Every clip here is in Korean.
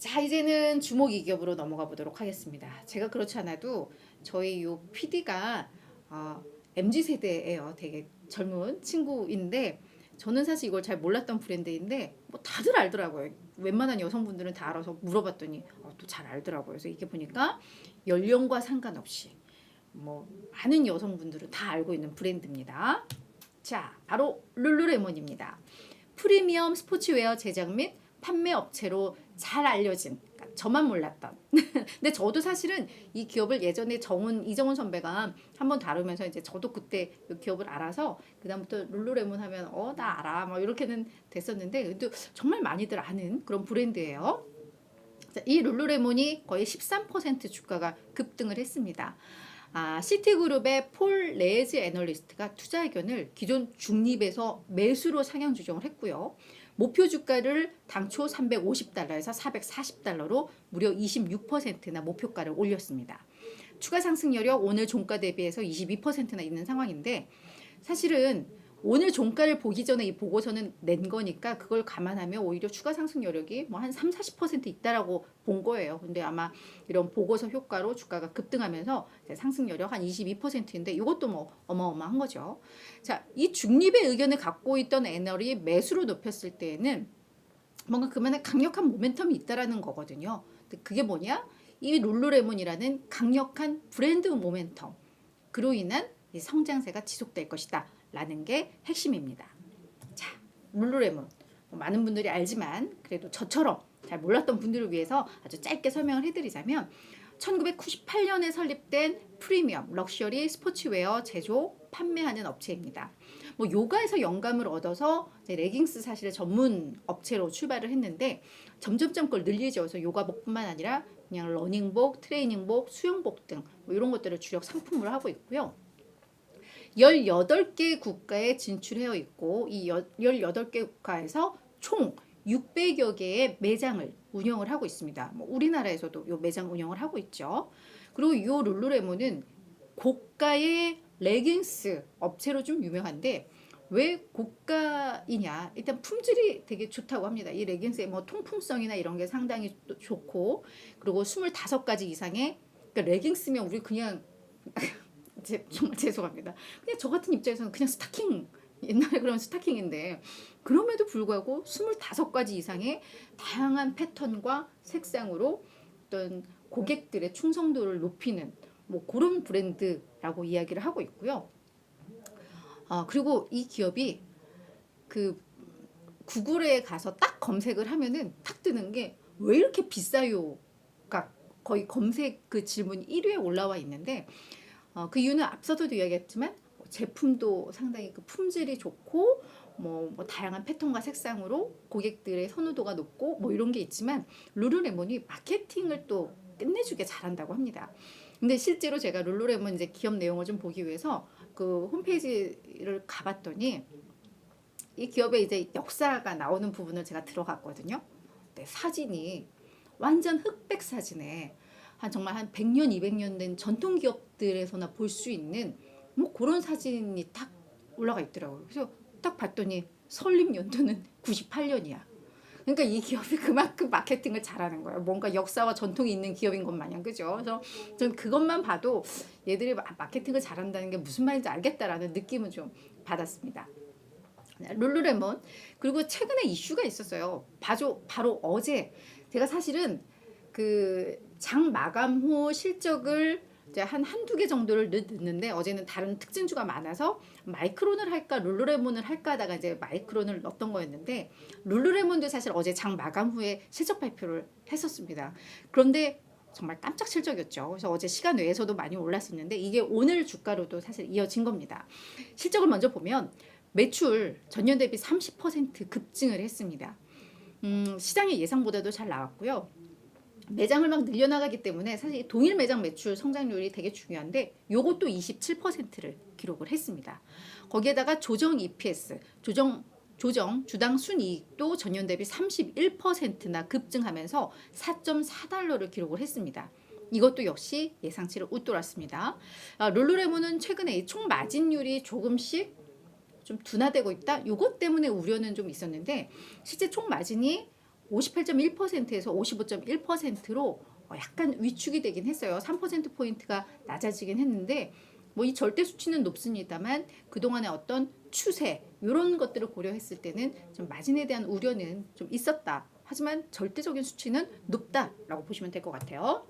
자 이제는 주목 이기업으로 넘어가 보도록 하겠습니다. 제가 그렇지 않아도 저희 요 PD가 어, MZ 세대예요. 되게 젊은 친구인데 저는 사실 이걸 잘 몰랐던 브랜드인데 뭐 다들 알더라고요. 웬만한 여성분들은 다 알아서 물어봤더니 어, 또잘 알더라고요. 그래서 이게 보니까 연령과 상관없이 뭐 많은 여성분들은 다 알고 있는 브랜드입니다. 자, 바로 룰루레몬입니다. 프리미엄 스포츠웨어 제작 및 판매 업체로 잘 알려진 그러니까 저만 몰랐던 근데 저도 사실은 이 기업을 예전에 정훈 이정훈 선배가 한번 다루면서 이제 저도 그때 이 기업을 알아서 그다음부터 룰루레몬 하면 어 나 알아 뭐 이렇게는 됐었는데 근데 정말 많이들 아는 그런 브랜드예요. 자, 이 룰루레몬이 거의 13% 주가가 급등을 했습니다. 아, 시티그룹의 폴 레즈 애널리스트가 투자 의견을 기존 중립에서 매수로 상향 조정을 했고요. 목표 주가를 당초 350달러에서 440달러로 무려 26%나 목표가를 올렸습니다. 추가 상승 여력 오늘 종가 대비해서 22%나 있는 상황인데 사실은 오늘 종가를 보기 전에 이 보고서는 낸 거니까 그걸 감안하면 오히려 추가 상승 여력이 뭐 한 3, 40% 있다라고 본 거예요. 근데 아마 이런 보고서 효과로 주가가 급등하면서 상승 여력 한 22%인데 이것도 뭐 어마어마한 거죠. 자, 이 중립의 의견을 갖고 있던 애널이 매수로 높였을 때에는 뭔가 그만한 강력한 모멘텀이 있다라는 거거든요. 그게 뭐냐? 이 룰루레몬이라는 강력한 브랜드 모멘텀. 그로 인한 이 성장세가 지속될 것이다. 라는 게 핵심입니다. 자, 룰루레몬. 뭐 많은 분들이 알지만 그래도 저처럼 잘 몰랐던 분들을 위해서 아주 짧게 설명을 해드리자면 1998년에 설립된 프리미엄 럭셔리 스포츠웨어 제조 판매하는 업체입니다. 뭐 요가에서 영감을 얻어서 레깅스 사실의 전문 업체로 출발을 했는데 점점점 그걸 늘리죠. 요가복뿐만 아니라 그냥 러닝복, 트레이닝복, 수영복 등 뭐 이런 것들을 주력 상품으로 하고 있고요. 18개 국가에 진출해 있고 이 18개 국가에서 총 600여 개의 매장을 운영을 하고 있습니다. 뭐 우리나라에서도 요 매장 운영을 하고 있죠. 그리고 요 룰루레몬은 고가의 레깅스 업체로 좀 유명한데 왜 고가이냐? 일단 품질이 되게 좋다고 합니다. 이 레깅스의 뭐 통풍성이나 이런 게 상당히 또 좋고 그리고 25가지 이상의 그러니까 레깅스면 우리 그냥 제, 정말 죄송합니다. 그냥 저 같은 입장에서는 그냥 스타킹 옛날에 그런 스타킹인데 그럼에도 불구하고 25가지 이상의 다양한 패턴과 색상으로 어떤 고객들의 충성도를 높이는 뭐 그런 브랜드라고 이야기를 하고 있고요. 아, 그리고 이 기업이 그 구글에 가서 딱 검색을 하면은 딱 뜨는 게 왜 이렇게 비싸요가 거의 검색 그 질문 1위에 올라와 있는데 어, 그 이유는 앞서도 이야기했지만 뭐 제품도 상당히 그 품질이 좋고 뭐, 뭐 다양한 패턴과 색상으로 고객들의 선호도가 높고 뭐 이런 게 있지만 룰루레몬이 마케팅을 또 끝내주게 잘한다고 합니다. 근데 실제로 제가 룰루레몬 이제 기업 내용을 좀 보기 위해서 그 홈페이지를 가봤더니 이 기업의 이제 역사가 나오는 부분을 제가 들어갔거든요. 네, 사진이 완전 흑백 사진에 한 정말 한 100년, 200년 된 전통 기업 들에서나 볼 수 있는 뭐 그런 사진이 딱 올라가 있더라고요. 그래서 딱 봤더니 설립 연도는 98년이야. 그러니까 이 기업이 그만큼 마케팅을 잘하는 거예요. 뭔가 역사와 전통이 있는 기업인 것 마냥 그죠? 그래서 전 그것만 봐도 얘들이 마- 마케팅을 잘한다는 게 무슨 말인지 알겠다라는 느낌은 좀 받았습니다. 네, 룰루레몬 그리고 최근에 이슈가 있었어요. 바로 바로 어제 제가 사실은 그 장 마감 후 실적을 한 한두 개 정도를 넣- 넣는데 어제는 다른 특징주가 많아서 마이크론을 할까 룰루레몬을 할까 하다가 이제 마이크론을 넣었던 거였는데 룰루레몬도 사실 어제 장 마감 후에 실적 발표를 했었습니다. 그런데 정말 깜짝 실적이었죠. 그래서 어제 시간 외에서도 많이 올랐었는데 이게 오늘 주가로도 사실 이어진 겁니다. 실적을 먼저 보면 매출 전년 대비 30% 급증을 했습니다. 음, 시장의 예상보다도 잘 나왔고요. 매장을 막 늘려나가기 때문에 사실 동일 매장 매출 성장률이 되게 중요한데 요것도 27%를 기록을 했습니다. 거기에다가 조정 EPS, 조정 조정 주당 순이익도 전년 대비 31%나 급증하면서 4.4달러를 기록을 했습니다. 이것도 역시 예상치를 웃돌았습니다. 아, 룰루레몬은 최근에 이총 마진율이 조금씩 좀 둔화되고 있다. 요것 때문에 우려는 좀 있었는데 실제 총 마진이 58.1%에서 55.1%로 어, 약간 위축이 되긴 했어요. 3% 포인트가 낮아지긴 했는데 뭐 이 절대 수치는 높습니다만 그동안의 어떤 추세 이런 것들을 고려했을 때는 좀 마진에 대한 우려는 좀 있었다. 하지만 절대적인 수치는 높다라고 보시면 될 것 같아요.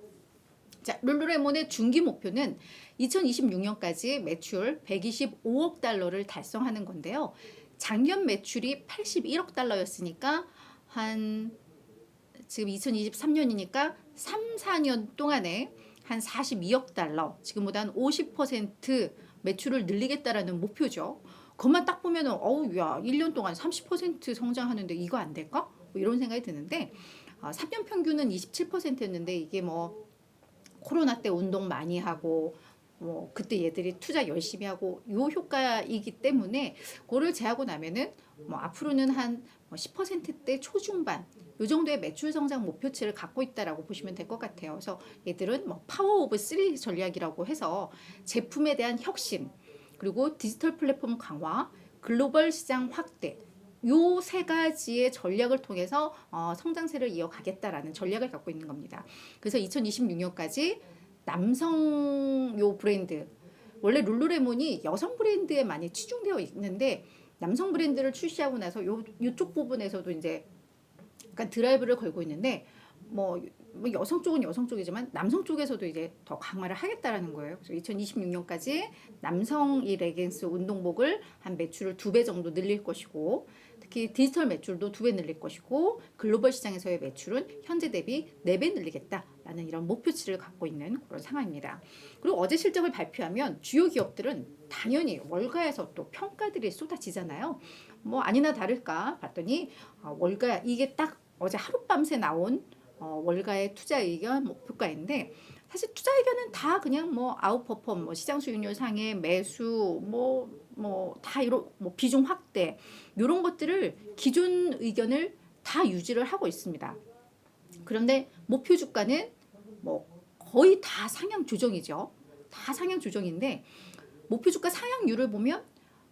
자, 룰루레몬의 중기 목표는 2026년까지 매출 125억 달러를 달성하는 건데요. 작년 매출이 81억 달러였으니까 한 지금 2023년이니까 3, 4년 동안에 한 42억 달러, 지금보다 한 50% 매출을 늘리겠다라는 목표죠. 그것만 딱 보면 은 어우 야, 1년 동안 30% 성장하는데 이거 안 될까? 뭐 이런 생각이 드는데 어, 3년 평균은 27%였는데 이게 뭐 코로나 때 운동 많이 하고 뭐 그때 얘들이 투자 열심히 하고 요 효과이기 때문에 그거를 제하고 나면은 뭐 앞으로는 한 10%대 초중반 요 정도의 매출 성장 목표치를 갖고 있다라고 보시면 될 것 같아요. 그래서 얘들은 뭐 파워 오브 쓰리 전략이라고 해서 제품에 대한 혁신 그리고 디지털 플랫폼 강화, 글로벌 시장 확대 요 세 가지의 전략을 통해서 어, 성장세를 이어가겠다라는 전략을 갖고 있는 겁니다. 그래서 2026년까지 남성 요 브랜드 원래 룰루레몬이 여성 브랜드에 많이 치중되어 있는데 남성 브랜드를 출시하고 나서 요 요쪽 부분에서도 이제 약간 드라이브를 걸고 있는데 뭐, 뭐 여성 쪽은 여성 쪽이지만 남성 쪽에서도 이제 더 강화를 하겠다라는 거예요. 그래서 2026년까지 남성 이 레깅스 운동복을 한 매출을 두 배 정도 늘릴 것이고 특히 디지털 매출도 두 배 늘릴 것이고 글로벌 시장에서의 매출은 현재 대비 네 배 늘리겠다라는 이런 목표치를 갖고 있는 그런 상황입니다. 그리고 어제 실적을 발표하면 주요 기업들은 당연히 월가에서 또 평가들이 쏟아지잖아요. 뭐 아니나 다를까 봤더니 어, 월가 이게 딱 어제 하룻밤새 나온 어, 월가의 투자 의견 목표가인데 사실 투자 의견은 다 그냥 뭐 아웃퍼폼, 뭐 시장 수익률 상해, 매수, 뭐 뭐 다 이런 뭐 비중 확대 이런 것들을 기존 의견을 다 유지를 하고 있습니다. 그런데 목표 주가는 뭐 거의 다 상향 조정이죠. 다 상향 조정인데 목표 주가 상향률을 보면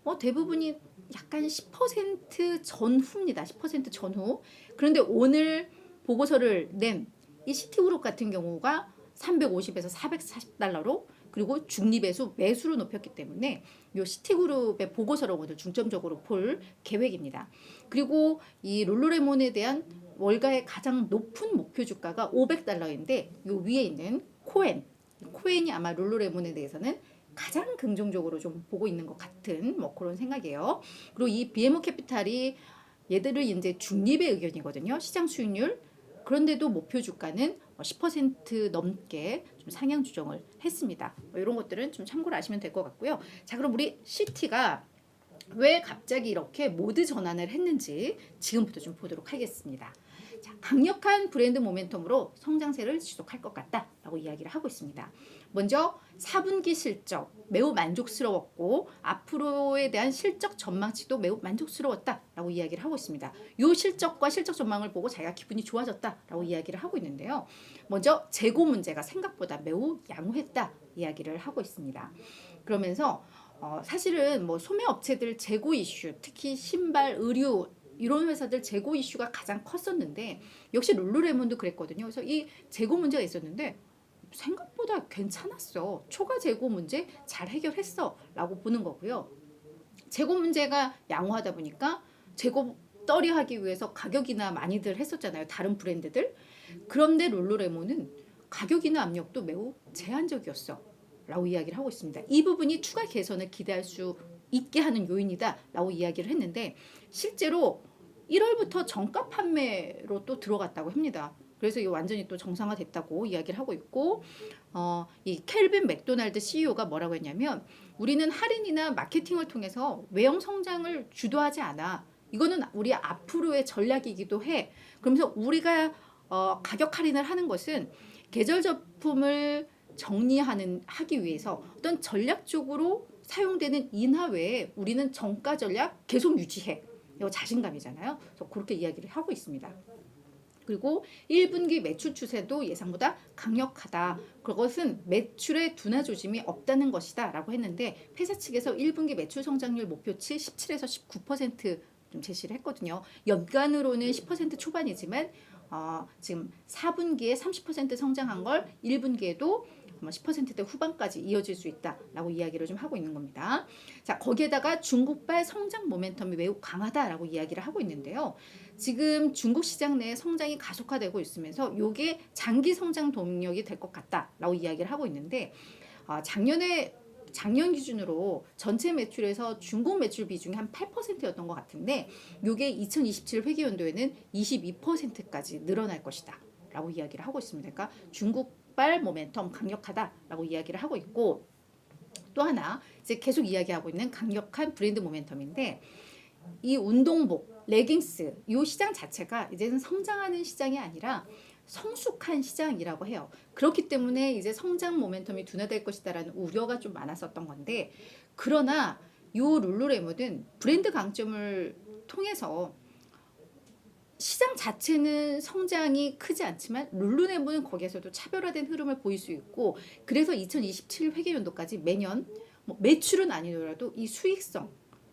뭐 대부분이 약간 10% 전후입니다. 10% 전후. 그런데 오늘 보고서를 낸 이 시티그룹 같은 경우가 350에서 440달러로 그리고 중립에서 매수로 높였기 때문에 이 시티그룹의 보고서를 오늘 중점적으로 볼 계획입니다. 그리고 이 롤로레몬에 대한 월가의 가장 높은 목표 주가가 500달러인데 이 위에 있는 코엔 코엔이 아마 롤로레몬에 대해서는 가장 긍정적으로 좀 보고 있는 것 같은 뭐 그런 생각이에요. 그리고 이 BMO 캐피탈이 얘들을 이제 중립의 의견이거든요. 시장 수익률 그런데도 목표 주가는 10% 넘게 좀 상향 조정을 했습니다. 뭐 이런 것들은 좀 참고를 하시면 될 것 같고요. 자, 그럼 우리 CT가 왜 갑자기 이렇게 모드 전환을 했는지 지금부터 좀 보도록 하겠습니다. 자, 강력한 브랜드 모멘텀으로 성장세를 지속할 것 같다라고 이야기를 하고 있습니다. 먼저 4분기 실적 매우 만족스러웠고 앞으로에 대한 실적 전망치도 매우 만족스러웠다라고 이야기를 하고 있습니다. 이 실적과 실적 전망을 보고 자기가 기분이 좋아졌다라고 이야기를 하고 있는데요. 먼저 재고 문제가 생각보다 매우 양호했다 이야기를 하고 있습니다. 그러면서 어, 사실은 뭐 소매 업체들 재고 이슈, 특히 신발, 의류 이런 회사들 재고 이슈가 가장 컸었는데 역시 룰루레몬도 그랬거든요. 그래서 이 재고 문제가 있었는데 생각보다 괜찮았어. 초과 재고 문제 잘 해결했어 라고 보는 거고요. 재고 문제가 양호하다 보니까 재고 떨이 하기 위해서 가격이나 많이들 했었잖아요. 다른 브랜드들. 그런데 룰루레몬은 가격이나 압력도 매우 제한적이었어. 라고 이야기를 하고 있습니다. 이 부분이 추가 개선을 기대할 수 있게 하는 요인이다. 라고 이야기를 했는데 실제로 1월부터 정가 판매로 또 들어갔다고 합니다. 그래서 이게 완전히 또 정상화됐다고 이야기를 하고 있고 어, 이 켈빈 맥도날드 CEO가 뭐라고 했냐면 우리는 할인이나 마케팅을 통해서 외형 성장을 주도하지 않아. 이거는 우리 앞으로의 전략이기도 해. 그러면서 우리가 어, 가격 할인을 하는 것은 계절 제품을 정리하는 하기 위해서 어떤 전략적으로 사용되는 인하 외에 우리는 정가 전략 계속 유지해. 이거 자신감이잖아요. 그래서 그렇게 이야기를 하고 있습니다. 그리고 1분기 매출 추세도 예상보다 강력하다. 그것은 매출의 둔화 조짐이 없다는 것이다. 라고 했는데 회사 측에서 1분기 매출 성장률 목표치 17에서 19%좀 제시를 했거든요. 연간으로는 10% 초반이지만 어, 지금 4분기에 30% 성장한 걸 1분기에도 10%대 후반까지 이어질 수 있다라고 이야기를 좀 하고 있는 겁니다. 자, 거기에다가 중국발 성장 모멘텀이 매우 강하다라고 이야기를 하고 있는데요. 지금 중국 시장 내 성장이 가속화되고 있으면서 이게 장기 성장 동력이 될 것 같다라고 이야기를 하고 있는데 어, 작년에 작년 기준으로 전체 매출에서 중국 매출 비중이 한 8%였던 것 같은데 이게 2027 회계연도에는 22%까지 늘어날 것이다. 라고 이야기를 하고 있습니다. 그러니까 중국발 모멘텀 강력하다라고 이야기를 하고 있고 또 하나 이제 계속 이야기하고 있는 강력한 브랜드 모멘텀인데 이 운동복, 레깅스 이 시장 자체가 이제는 성장하는 시장이 아니라 성숙한 시장이라고 해요. 그렇기 때문에 이제 성장 모멘텀이 둔화될 것이다라는 우려가 좀 많았었던 건데 그러나 요 룰루레몬은 브랜드 강점을 통해서 시장 자체는 성장이 크지 않지만 룰루레몬은 거기에서도 차별화된 흐름을 보일 수 있고 그래서 2027 회계연도까지 매년 뭐 매출은 아니더라도 이 수익성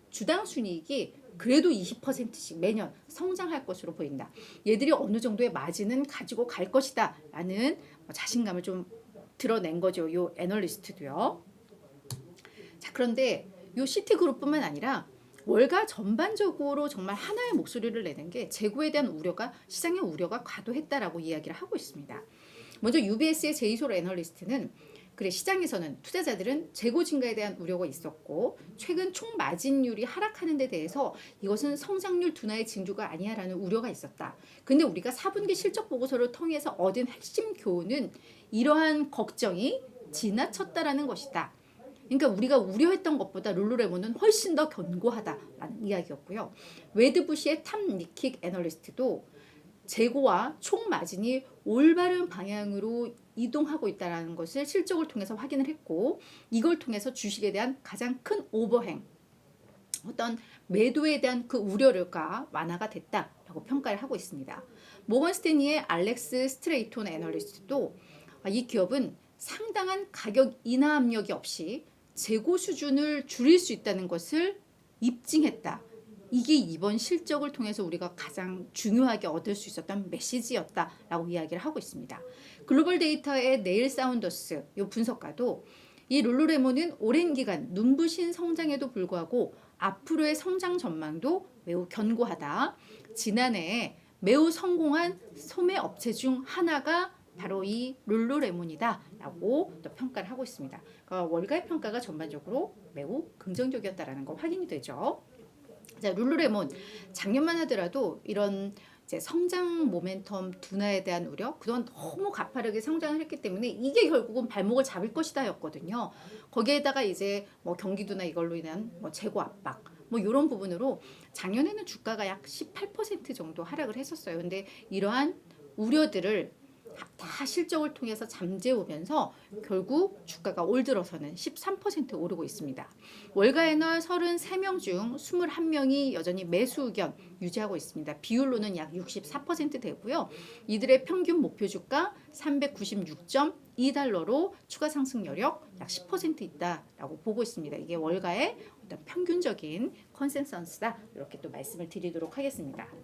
주당 순이익이 그래도 20%씩 매년 성장할 것으로 보인다. 얘들이 어느 정도의 마진은 가지고 갈 것이다 라는 뭐 자신감을 좀 드러낸 거죠. 요 애널리스트도요. 자, 그런데 요 시티그룹뿐만 아니라 월가 전반적으로 정말 하나의 목소리를 내는 게 재고에 대한 우려가 시장의 우려가 과도했다라고 이야기를 하고 있습니다. 먼저 UBS의 제이솔 애널리스트는 그래 시장에서는 투자자들은 재고 증가에 대한 우려가 있었고 최근 총 마진율이 하락하는 데 대해서 이것은 성장률 둔화의 징조가 아니야라는 우려가 있었다. 근데 우리가 4분기 실적 보고서를 통해서 얻은 핵심 교훈은 이러한 걱정이 지나쳤다라는 것이다. 그러니까 우리가 우려했던 것보다 룰루레몬은 훨씬 더 견고하다라는 이야기였고요. 웨드부시의 탐 니킥 애널리스트도 재고와 총 마진이 올바른 방향으로 이동하고 있다는 것을 실적을 통해서 확인을 했고 이걸 통해서 주식에 대한 가장 큰 오버행 어떤 매도에 대한 그 우려가 완화가 됐다라고 평가를 하고 있습니다. 모건 스탠리의 알렉스 스트레이톤 애널리스트도 이 기업은 상당한 가격 인하 압력이 없이 재고 수준을 줄일 수 있다는 것을 입증했다. 이게 이번 실적을 통해서 우리가 가장 중요하게 얻을 수 있었던 메시지였다라고 이야기를 하고 있습니다. 글로벌 데이터의 네일 사운더스 이 분석가도 이 룰루레몬은 오랜 기간 눈부신 성장에도 불구하고 앞으로의 성장 전망도 매우 견고하다. 지난해 매우 성공한 소매 업체 중 하나가 바로 이 룰루레몬이다라고 또 평가를 하고 있습니다. 그러니까 월가의 평가가 전반적으로 매우 긍정적이었다라는 거 확인이 되죠. 자, 룰루레몬 작년만 하더라도 이런 이제 성장 모멘텀 둔화에 대한 우려, 그동안 너무 가파르게 성장을 했기 때문에 이게 결국은 발목을 잡을 것이다 였거든요. 거기에다가 이제 뭐 경기도나 이걸로 인한 뭐 재고 압박, 뭐 이런 부분으로 작년에는 주가가 약 18% 정도 하락을 했었어요. 근데 이러한 우려들을 다 실적을 통해서 잠재우면서 결국 주가가 올 들어서는 13% 오르고 있습니다. 월가에널 33명 중 21명이 여전히 매수 의견 유지하고 있습니다. 비율로는 약 64% 되고요. 이들의 평균 목표 주가 396.2달러로 추가 상승 여력 약 10% 있다라고 보고 있습니다. 이게 월가의 어떤 평균적인 컨센서스다 이렇게 또 말씀을 드리도록 하겠습니다.